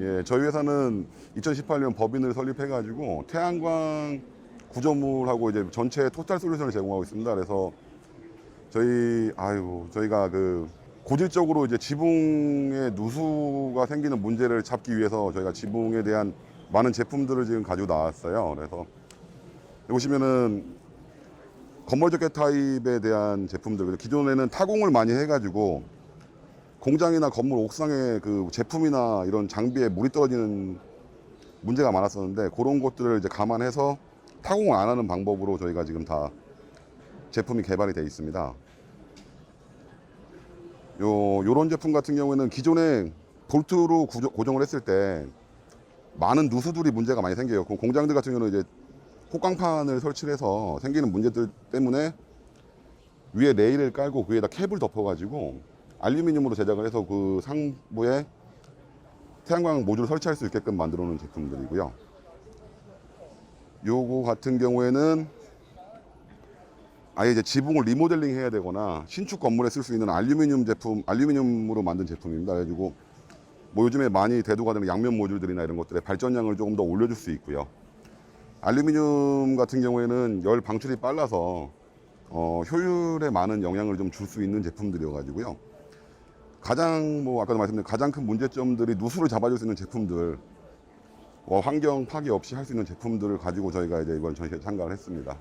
예, 저희 회사는 2018년 법인을 설립해가지고 태양광 구조물하고 이제 전체 토탈 솔루션을 제공하고 있습니다. 그래서 저희 아유 저희가 그 고질적으로 이제 지붕에 누수가 생기는 문제를 잡기 위해서 저희가 지붕에 대한 많은 제품들을 지금 가지고 나왔어요. 그래서 보시면은 건물 적개 타입에 대한 제품들 기존에는 타공을 많이 해가지고 공장이나 건물 옥상에 그 제품이나 이런 장비에 물이 떨어지는 문제가 많았었는데 그런 것들을 이제 감안해서 타공을 안 하는 방법으로 저희가 지금 다 제품이 개발이 되어 있습니다. 요 요런 제품 같은 경우에는 기존에 볼트로 구조- 고정을 했을 때 많은 누수들이 문제가 많이 생겨요. 그 공장들 같은 경우는 이제 혹광판을 설치를 해서 생기는 문제들 때문에 위에 레일을 깔고 그 위에다 캡을 덮어가지고 알루미늄으로 제작을 해서 그 상부에 태양광 모듈을 설치할 수 있게끔 만들어 놓은 제품들이고요. 요거 같은 경우에는 아예 이제 지붕을 리모델링 해야 되거나 신축 건물에 쓸 수 있는 알루미늄 제품, 알루미늄으로 만든 제품입니다. 그래가지고 뭐 요즘에 많이 대두가 되는 양면 모듈들이나 이런 것들의 발전량을 조금 더 올려줄 수 있고요. 알루미늄 같은 경우에는 열 방출이 빨라서 어, 효율에 많은 영향을 좀 줄 수 있는 제품들이어가지고요. 가장 뭐 아까도 말씀드린 가장 큰 문제점들이 누수를 잡아줄 수 있는 제품들, 어, 환경 파괴 없이 할 수 있는 제품들을 가지고 저희가 이제 이번 전시에 참가를 했습니다.